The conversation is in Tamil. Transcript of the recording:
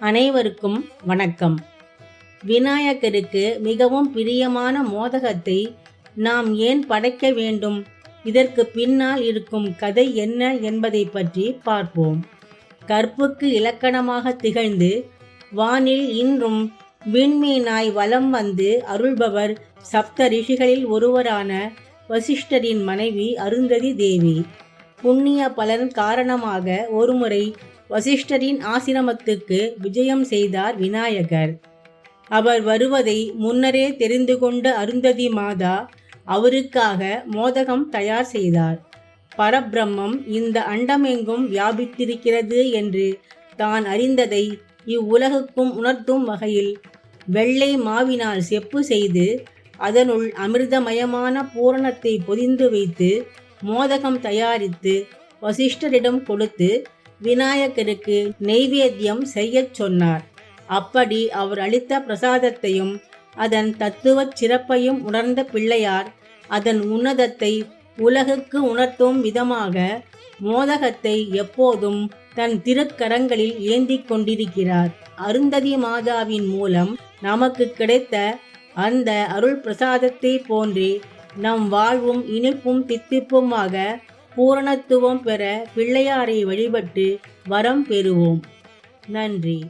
அனைவருக்கும் வணக்கம். விநாயகருக்கு மிகவும் பிரியமான மோதகத்தை நாம் ஏன் படைக்க வேண்டும்? இதற்கு பின்னால் இருக்கும் கதை என்ன என்பதை பற்றி பார்ப்போம். கற்புக்கு இலக்கணமாக திகழ்ந்து வானில் இன்றும் விண்மீனாய் வலம் வந்து அருள்பவர் சப்த ரிஷிகளில் ஒருவரான வசிஷ்டரின் மனைவி அருந்ததி தேவி. புண்ணிய பலன் காரணமாக ஒருமுறை வசிஷ்டரின் ஆசிரமத்துக்கு விஜயம் செய்தார் விநாயகர். அவர் வருவதை முன்னரே தெரிந்து கொண்ட அருந்ததி மாதா அவருக்காக மோதகம் தயார் செய்தார். பரபிரம்மம் இந்த அண்டமெங்கும் வியாபித்திருக்கிறது என்று தான் அறிந்ததை இவ்வுலகுக்கும் உணர்த்தும் வகையில் வெள்ளை மாவினால் செப்பு செய்து அதனுள் அமிர்தமயமான பூரணத்தை பொதிந்து வைத்து மோதகம் தயாரித்து வசிஷ்டரிடம் கொடுத்து விநாயகருக்கு நெய்வேத்தியம் செய்யச் சொன்னார். அப்படி அவர் அளித்த பிரசாதத்தையும் அதன் தத்துவச் சிறப்பையும் உணர்ந்த பிள்ளையார் அதன் உன்னதத்தை உலகுக்கு உணர்த்தும் விதமாக மோதகத்தை எப்போதும் தன் திருக்கரங்களில் ஏந்திக் கொண்டிருக்கிறார். அருந்ததி மாதாவின் மூலம் நமக்கு கிடைத்த அந்த அருள் பிரசாதத்தை போன்றே நம் வாழ்வும் இனிப்பும் தித்திப்புமாக பூரணத்துவம் பெற பிள்ளையாரை வழிபட்டு வரம் பெறுவோம். நன்றி.